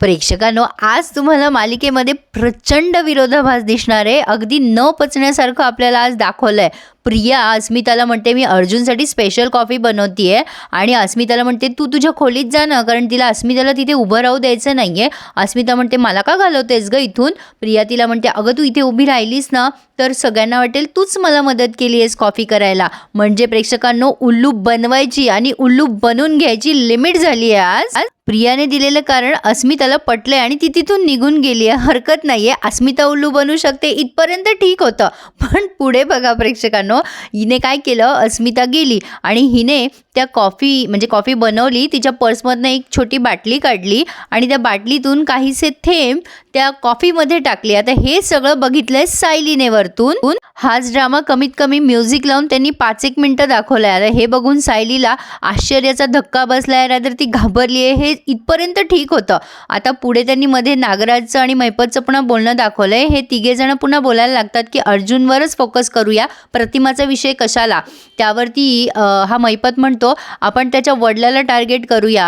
प्रेक्षकांनो आज तुम्हाला मालिकेमध्ये प्रचंड विरोधाभास दिसणार आहे. अगदी न पचण्यासारखं आपल्याला आज दाखवलं आहे प्रिया अस्मिताला म्हणते मी अर्जुनसाठी स्पेशल कॉफी बनवतीये. आणि अस्मिताला म्हणते तू तुझ्या खोलीत जा ना कारण तिला अस्मिताला तिथे उभं राहू द्यायचं नाही आहे अस्मिता म्हणते मला का घालवतेस ग इथून? प्रिया तिला म्हणते अगं तू इथे उभी राहिलीस ना तर सगळ्यांना वाटेल तूच मला मदत केली आहेस कॉफी करायला. म्हणजे प्रेक्षकांनो उल्लू बनवायची आणि उल्लू बनवून घ्यायची लिमिट झाली आहे आज आज. प्रियाने दिलेलं कारण अस्मिताला पटले आणि ती तिथून निघून गेली आहे. हरकत नाही आहे अस्मिता उल्लू बनू शकते. इथपर्यंत ठीक होतं. पण पुढे बघा प्रेक्षकांनो हिने काय केलं? अस्मिता गेली आणि हिने त्या कॉफी म्हणजे कॉफी बनवली. तिच्या पर्समधनं एक छोटी बाटली काढली आणि त्या बाटलीतून काहीसे थेंब त्या कॉफीमध्ये टाकली. आता हे सगळं बघितलंय सायलीने वरतून. हाच ड्रामा कमीत कमी म्युझिक लावून त्यांनी पाच एक मिनिटं दाखवलाय. आता हे बघून सायलीला आश्चर्याचा धक्का बसलाय. रादर ती घाबरली आहे. हे इथपर्यंत ठीक होतं. आता पुढे त्यांनी मध्ये नागराजचं आणि मैपतचं पुन्हा बोलणं दाखवलंय. हे तिघे जण पुन्हा बोलायला लागतात की अर्जुनवरच फोकस करूया. प्रतिमाचा विषय कशाला? त्यावरती हा मैपत म्हणतो आपण त्याच्या वडिलाला टार्गेट करूया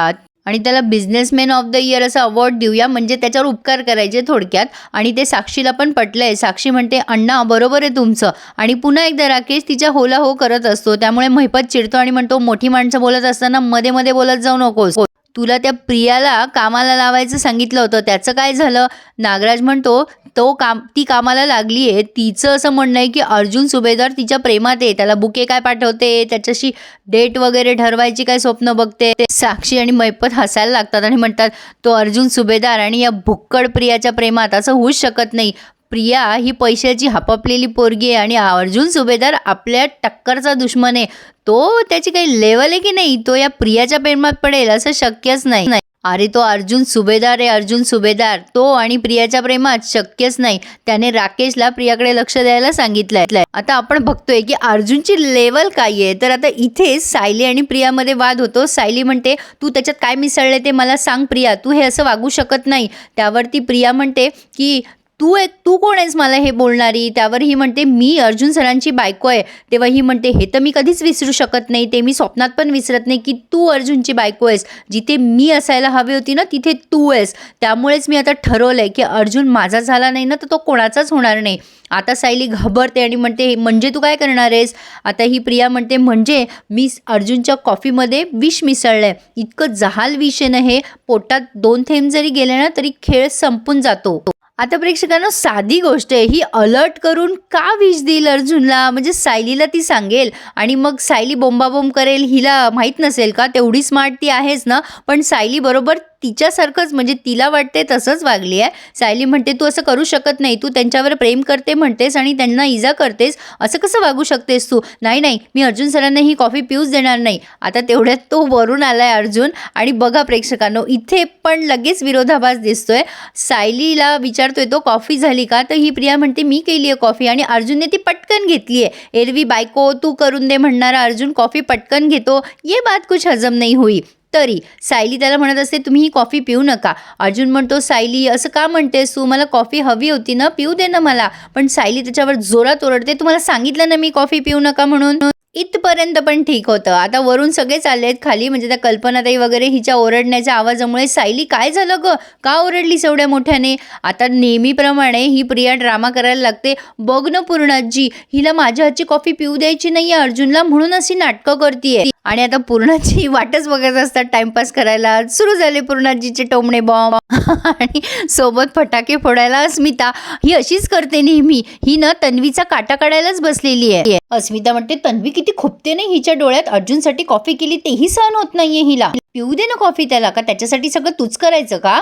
आणि त्याला बिझनेसमॅन ऑफ द इयर असं अवॉर्ड देऊया. म्हणजे त्याच्यावर उपकार करायचे थोडक्यात. आणि ते साक्षीला पण पटलंय. साक्षी म्हणते अण्णा बरोबर आहे तुमचं. आणि पुन्हा एकदा राकेश तिच्या होला हो करत असतो. त्यामुळे महिपत चिडतो आणि म्हणतो मोठी माणसं बोलत असताना मध्ये मध्ये बोलत जाऊ नकोस. तुला त्या प्रियाला कामाला लावायचं सांगितलं होतं. त्याचं काय झालं? नागराज म्हणतो तो काम ती कामाला लागली आहे तिचं असं म्हणणं आहे की अर्जुन सुभेदार तिच्या प्रेमात आहे. त्याला बुके काय पाठवते? त्याच्याशी डेट वगैरे ठरवायची काय स्वप्न बघते? ते साक्षी आणि मैपत हसायला लागतात आणि म्हणतात तो अर्जुन सुभेदार आणि या भुक्कड प्रियाच्या प्रेमात असं होऊच शकत नाही. प्रिया ही पैशाची हापापलेली पोरगी आहे आणि अर्जुन सुभेदार आपल्या टक्करचा दुश्मन आहे. तो त्याची काही लेवल आहे की नाही? तो या प्रियाच्या प्रेमात पडेल असं शक्यच नाही. नाही. अरे तो अर्जुन सुभेदार आहे अर्जुन सुभेदार. तो आणि प्रियाच्या प्रेमात शक्यच नाही. त्याने राकेशला प्रियाकडे लक्ष द्यायला सांगितलंय. आता आपण बघतोय की अर्जुनची लेवल काय आहे? तर आता इथे सायली आणि प्रियामध्ये वाद होतो. सायली म्हणते तू त्याच्यात काय मिसळले ते मला सांग प्रिया. तू हे असं वागू शकत नाही. त्यावरती प्रिया म्हणते की तू एक तू कोण आहेस मला हे बोलणारी? त्यावर ही म्हणते मी अर्जुन सरांची बायको आहे. तेव्हा ही म्हणते हे तर मी कधीच विसरू शकत नाही. ते मी स्वप्नात पण विसरत नाही की तू अर्जुनची बायको आहेस. जिथे मी असायला हवी होती ना तिथे तू आहेस. त्यामुळेच मी आता ठरवलं आहे की अर्जुन माझा झाला नाही ना तर तो कोणाचाच होणार नाही. आता सायली घाबरते आणि म्हणते म्हणजे तू काय करणार आहेस? आता ही प्रिया म्हणते म्हणजे मी अर्जुनच्या कॉफीमध्ये विष मिसळलं आहे इतकं जहाल विष आहे ना हे. पोटात दोन थेंब जरी गेले ना तरी खेळ संपून जातो. आता प्रेक्षकांना साधी गोष्ट आहे. ही अलर्ट करून का विष देईल अर्जुनला? म्हणजे सायलीला ती सांगेल आणि मग सायली बोंबाबोंब करेल हिला माहीत नसेल का? तेवढी स्मार्ट ती आहेच ना? पण सायली बरोबर तिच्यासारखंच म्हणजे तिला वाटते तसंच वागली आहे. सायली म्हणते तू असं करू शकत नाही. तू त्यांच्यावर प्रेम करते म्हणतेस आणि त्यांना इजा करतेस. असं कसं वागू शकतेस तू? नाही नाही. मी अर्जुन सरांना ही कॉफी पिऊच देणार नाही. आता तेवढ्यात तो वरून आला आहे अर्जुन. आणि बघा प्रेक्षकांनो इथे पण लगेच विरोधाभास दिसतोय. सायलीला विचारतोय तो कॉफी झाली का? तर ही प्रिया म्हणते मी केली आहे कॉफी आणि अर्जुनने ती पटकन घेतली आहे. एरवी बायको तू करून दे म्हणणारा अर्जुन कॉफी पटकन घेतो. ये बात कुछ हजम नाही होई. तरी. सायली त्याला म्हणत असते तुम्ही ही कॉफी पिऊ नका. अर्जुन म्हणतो सायली असं का म्हणतेस तू? मला कॉफी हवी होती ना पिऊ दे ना मला. पण सायली त्याच्यावर जोरात ओरडते तुम्हाला सांगितलं ना मी कॉफी पिऊ नका म्हणून? इथपर्यंत पण ठीक होतं. आता वरून सगळे चालले आहेत खाली म्हणजे त्या कल्पनाताई वगैरे हिच्या ओरडण्याच्या आवाजामुळे सायली काय झालं ग? का ओरडलीस एवढ्या मोठ्याने? आता नेहमीप्रमाणे ही प्रिया ड्रामा करायला लागते. बघ ना पूर्णाजी हिला माझ्या हातची कॉफी पिऊ द्यायची नाही अर्जुनला म्हणून अशी नाटकं करतीये. आणि आता पूर्णाची वाटच बघत असतात टाइमपास करायला. सुरू झाले पूर्णाजीचे टोमणे बॉम्ब आणि सोबत फटाके फोडायला अस्मिता. ही अशीच करते नेहमी. ही ना तन्वीचा काटा काढायलाच बसलेली आहे. अस्मिता म्हणते तन्वी किती खुपते नाही हिच्या डोळ्यात अर्जुनसाठी कॉफी केली तेही सहन होत नाहीये हिला. पिऊ दे ना कॉफी त्याला का त्याच्यासाठी सगळं तूच करायचं का?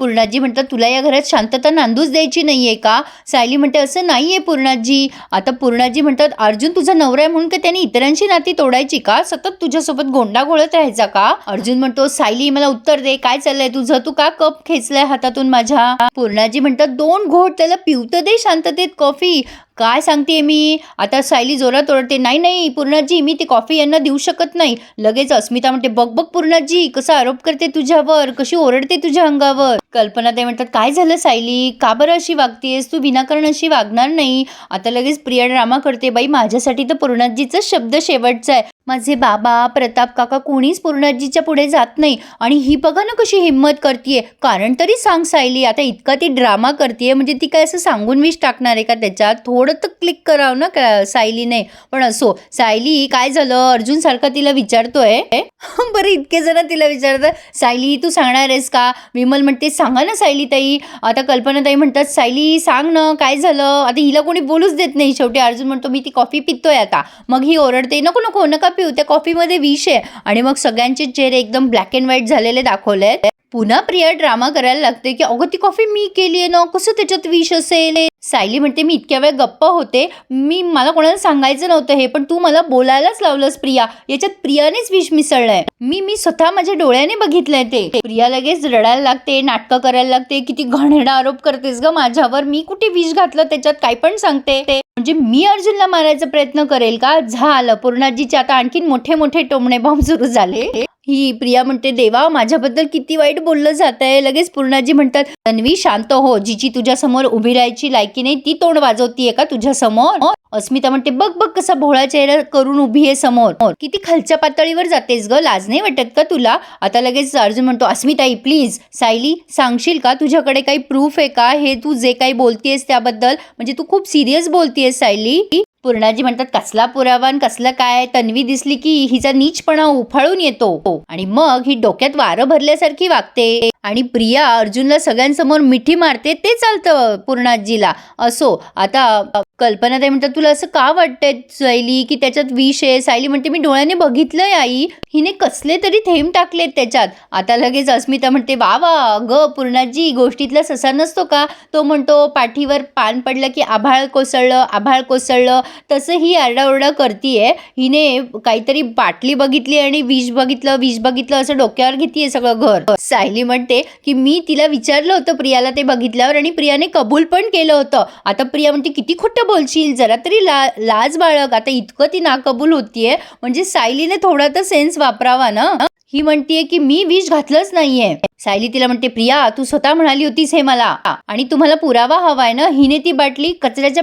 पूर्णाजी म्हणतात तुला या घरात शांतता नांदूच द्यायची नाहीये का? सायली म्हणते असं नाहीये पूर्णाजी. आता पूर्णाजी म्हणतात अर्जुन तुझा नवरा आहे म्हणून का त्याने इतरांची नाती तोडायची का? सतत तुझ्यासोबत गोंडा घोळत राहायचा का? अर्जुन म्हणतो सायली मला उत्तर दे. काय चाललंय तुझं? तू का कप खेचलाय हातातून माझ्या? पूर्णाजी म्हणतात दोन घोट त्याला पिवत दे शांततेत कॉफी. काय सांगते मी? आता सायली जोरात ओरडते नाही नाही पूर्णाजी मी ती कॉफी यांना देऊ शकत नाही. लगेच अस्मिता म्हणते बघ बघ पूर्णाजी कसा आरोप करते तुझ्यावर? कशी ओरडते तुझ्या अंगावर? कल्पना ते म्हणतात काय झालं सायली? का बरं अशी वागतेस? तू विनाकारण अशी वागणार नाही. आता लगेच प्रिया ड्रामा करते बाई माझ्यासाठी तर पूर्णाजीचा शब्द शेवटचा आहे. माझे बाबा प्रताप काका कोणीच पूर्णाजीच्या पुढे जात नाही. आणि ही बघा ना कशी हिंमत करते कारण तरी सांग सायली आता इतका ती ड्रामा करते म्हणजे ती काय असं सांगून विष टाकणार आहे का त्याच्यात? थोडं तर क्लिक करावं ना का सायलीने. पण असो सायली काय झालं? अर्जुन सारखा तिला विचारतोय. बरं इतके जण तिला विचारतं सायली तू सांगणार आहेस का? विमल म्हणते सांगा ना सायली ताई आता कल्पना ताई म्हणतात सायली सांग ना काय झालं? आता हिला कोणी बोलूच देत नाही शेवटी. अर्जुन म्हणतो मी ती कॉफी पितोय आता. मग ही ओरडते नको नको नका पिऊ त्या कॉफीमध्ये विष आहे. आणि मग सगळ्यांचे चेहरे एकदम ब्लॅक अँड व्हाईट झालेले दाखवले पुन्हा प्रिया ड्रामा करायला लागते की अगं ती कॉफी मी केली आहे ना कसं त्याच्यात विष असेल? सायली म्हणते मी इतक्या वेळ गप्प होते मी मला कोणाला सांगायचं नव्हतं हे पण तू मला बोलायलाच लावलंस प्रिया. याच्यात प्रियानेच विष मिसळलंय. मी मी स्वतः माझ्या डोळ्याने बघितलंय ते. प्रिया लगेच रडायला लागते नाटकं करायला लागते किती घणेडा आरोप करतेस ग माझ्यावर मी कुठे विष घातलं त्याच्यात काय पण सांगते. म्हणजे मी अर्जुनला मारायचा प्रयत्न करेल का? झालं पूर्णाजीचे आता आणखीन मोठे मोठे टोमणे बॉम्ब सुरू झाले. ही प्रिया म्हणते देवा माझ्याबद्दल किती वाईट बोललं जात आहे लगेच पूर्णाजी म्हणतात तन्वी शांत हो. जिची तुझ्या समोर उभी राहायची लायकी नाही ती तोंड वाजवतीये का तुझ्या समोर? अस्मिता म्हणते बघ बघ कसा भोळा चेहरा करून उभी आहे समोर. किती खालच्या पातळीवर जातेस ग? लाज नाही वाटत का तुला? आता लगेच अर्जुन म्हणतो अस्मिताई प्लीज सायली सांगशील का? तुझ्याकडे काही प्रूफ आहे का? हे तू जे काही बोलतीयेस त्याबद्दल? म्हणजे तू खूप सिरियस बोलतीयेस सायली. पूर्णाजी म्हणतात कसला पुरावा आणि काय? तन्वी दिसली की हिचा नीचपणा उफाळून येतो. आणि मग ही डोक्यात वारं भरल्यासारखी वागते. आणि प्रिया अर्जुनला सगळ्यांसमोर मिठी मारते ते चालतं पूर्णाजीला. असो आता कल्पना ते म्हणतात तुला असं का वाटतंय सायली की त्याच्यात विष आहे? सायली म्हणते मी डोळ्याने बघितलंय आई हिने कसले तरी थेंब टाकलेत त्याच्यात. आता लगेच अस्मिता म्हणते वा वा ग पूर्णाजी गोष्टीतला ससा नसतो का? तो म्हणतो पाठीवर पान पडलं की आभाळ कोसळलं आभाळ कोसळलं तसं ही आरडाओरडा करतीये. हिने काहीतरी बाटली बघितली आणि विष बघितलं विष बघितलं असं डोक्यावर घेतीये सगळं घर. सायली म्हणते की मी तिला विचारलं होतं प्रियाला ते बघितल्यावर आणि प्रियाने कबूल पण केलं होतं. आता प्रिया म्हणते किती खोटं बोलशील? जरा तरी ला लाज बाळग. आता इतकं ती नाकबूल होतीये. म्हणजे सायलीने थोडा तर सेन्स वापरावा ना? ही म्हणतीये की मी विष घातलंच नाहीये. सायली तिला म्हणते प्रिया तू स्वतः म्हणाली होतीस हे मला. आणि तुम्हाला पुरावा हवाय ना? हिने ती बाटली कचऱ्याच्या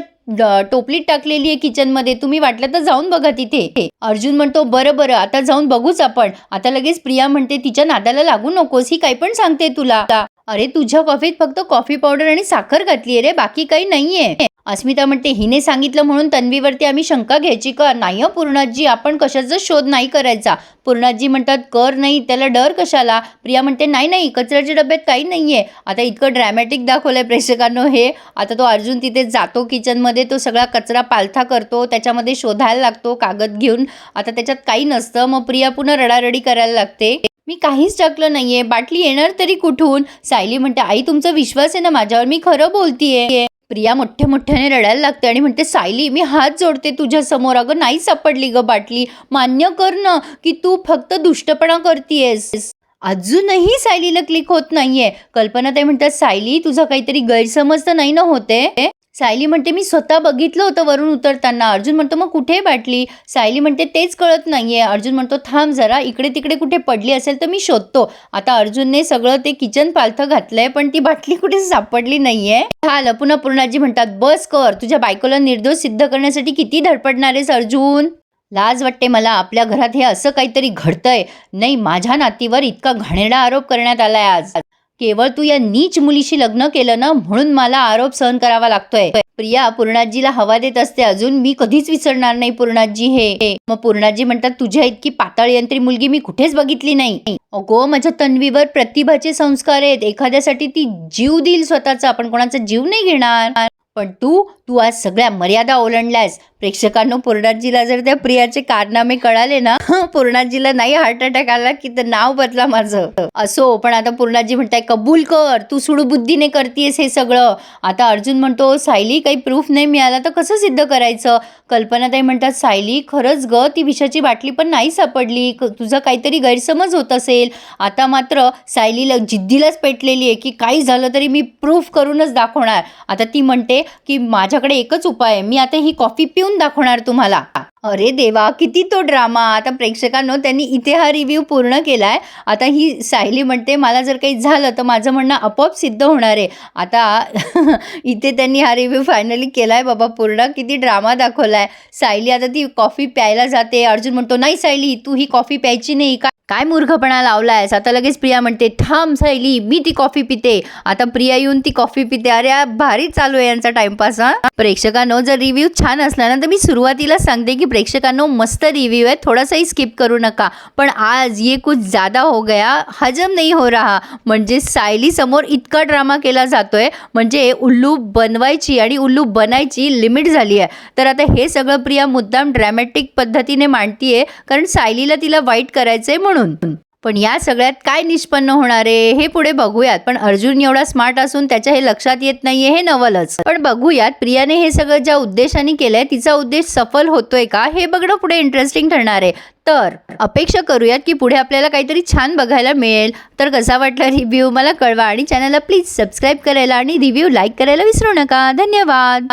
टोपलीत टाकलेली आहे किचनमध्ये. तुम्ही वाटलं तर जाऊन बघा तिथे. अर्जुन म्हणतो बरं बरं आता जाऊन बघूच आपण. आता लगेच प्रिया म्हणते तिच्या नादाला लागू नकोस ही काही पण सांगते तुला. अरे तुझ्या कॉफीत फक्त कॉफी पावडर आणि साखर घातली रे बाकी काही नाहीये. अस्मिता म्हणते हिने सांगितलं म्हणून तन्वीवरती आम्ही शंका घ्यायची का? नाही पूर्णाजी आपण कशाचा शोध नाही करायचा. पूर्णाजी म्हणतात कर नाही त्याला डर कशाला? प्रिया म्हणते नाही नाही कचऱ्याच्या डब्यात काही नाहीये. आता इतकं ड्रॅमॅटिक दाखवलंय प्रेक्षकांनो हे. आता तो अर्जुन तिथे जातो किचनमध्ये तो सगळा कचरा पालथा करतो त्याच्यामध्ये शोधायला लागतो कागद घेऊन. आता त्याच्यात काही नसतं मग प्रिया पुन्हा रडारडी करायला लागते. मी काहीच टाकलं नाहीये बाटली येणार तरी कुठून? सायली म्हणते आई तुमचा विश्वास आहे ना माझ्यावर? मी खरं बोलतीये. प्रिया मोठ्या मोठ्याने रडायला लागते आणि म्हणते सायली मी हात जोडते तुझ्या समोर. अगं नाही सापडली ग बाटली. मान्य कर ना की तू फक्त दुष्टपणा करतीयस. अजूनही सायलीला क्लिक होत नाहीये. कल्पना ते म्हणतात सायली तुझा काहीतरी गैरसमज तर नाही ना होते सायली म्हणते मी स्वतः बघितलं होतं वरून उतरताना. अर्जुन म्हणतो मग कुठे बाटली? सायली म्हणते तेच कळत नाहीये. अर्जुन म्हणतो थांब जरा इकडे तिकडे कुठे पडली असेल तर मी शोधतो. आता अर्जुनने सगळं ते किचन पालथं घातलंय पण ती बाटली कुठे सापडली नाहीये. झालं पुन्हा पूर्णाजी म्हणतात बस कर तुझ्या बायकोला निर्दोष सिद्ध करण्यासाठी किती धडपडणार अर्जुन? लाज वाटते मला आपल्या घरात हे असं काहीतरी घडतंय. नाही माझ्या नातीवर इतका घाणेरडा आरोप करण्यात आलाय आज. केवळ तू या नीच मुलीशी लग्न केलं ना म्हणून मला आरोप सहन करावा लागतोय. प्रिया पूर्णाजीला हवा देत असते अजून मी कधीच विसरणार नाही पूर्णाजी हे. मग पूर्णाजी म्हणतात तुझ्या इतकी पातळ यंत्री मुलगी मी कुठेच बघितली नाही. अगो माझ्या तन्वीवर प्रतिभाचे संस्कार आहेत. एखाद्यासाठी ती जीव देईल स्वतःचा. आपण कोणाचा जीव नाही घेणार. पण तू तू आज सगळ्या मर्यादा ओलांडल्यास. प्रेक्षकांनो पूर्णाजीला जर त्या प्रियाचे कारनामे कळाले ना पूर्णाजीला नाही हार्ट अटॅक आला की तर नाव बदला माझं. असो पण आता पूर्णाजी म्हणताय कबूल कर तू सुडबुद्धीने करतीयस हे सगळं. आता अर्जुन म्हणतो सायली काही प्रूफ नाही मिळाला तर कसं सिद्ध करायचं? कल्पनाताई म्हणतात सायली खरंच ग ती विषाची बाटली पण नाही सापडली. तुझा काहीतरी गैरसमज होत असेल. आता मात्र सायलीला जिद्दीलाच पेटलेली आहे की काही झालं तरी मी प्रूफ करूनच दाखवणार. आता ती म्हणते की माझ्या माझ्याकडे एकच उपाय आहे. मी आता ही कॉफी पिऊन दाखवणार तुम्हाला. अरे देवा किती तो ड्रामा. आता प्रेक्षकांनो त्यांनी इथे हा रिव्ह्यू पूर्ण केलाय. आता ही सायली म्हणते मला जर काही झालं तर माझं म्हणणं आपोआप सिद्ध होणार आहे. आता इथे त्यांनी हा रिव्ह्यू फायनली केलाय बाबा पूर्ण किती ड्रामा दाखवलाय. सायली आता ती कॉफी प्यायला जाते. अर्जुन म्हणतो नाही सायली तू ही कॉफी प्यायची नाही का काय मूर्खपणा लावलायस? आता लगेच प्रिया म्हणते थांब सायली मी ती कॉफी पिते. आता प्रिया येऊन ती कॉफी पिते. अरे भारी चालू आहे यांचा टाइमपास हा. प्रेक्षकांनो जर रिव्ह्यू छान असला ना तर मी सुरुवातीला सांगते की प्रेक्षकांनो मस्त रिव्ह्यू आहे. थोडासाही स्किप करू नका. पण आज ये कुछ ज़्यादा हो गया हजम नाही हो रहा. म्हणजे सायली समोर इतका ड्रामा केला जातोय. म्हणजे उल्लू बनवायची आणि उल्लू बनायची लिमिट झाली आहे. तर आता हे सगळं प्रिया मुद्दाम ड्रॅमॅटिक पद्धतीने मांडतीये. कारण सायलीला तिला वाईट करायचंय म्हणून. म्हणून. पण या सगळ्यात काय निष्पन्न होणार आहे हे पुढे बघूयात. पण अर्जुन एवढा स्मार्ट असून त्याच्या हे लक्षात येत नाहीये हे नवलच. पण बघूयात प्रियाने हे सगळं ज्या उद्देशाने केलंय तिचा उद्देश सफल होतोय का हे बघणं पुढे इंटरेस्टिंग ठरणार आहे. तर अपेक्षा करूयात की पुढे आपल्याला काहीतरी छान बघायला मिळेल. तर कसा वाटला रिव्ह्यू मला कळवा आणि चॅनलला प्लीज सबस्क्राईब करायला आणि रिव्ह्यू लाईक करायला विसरू नका. धन्यवाद!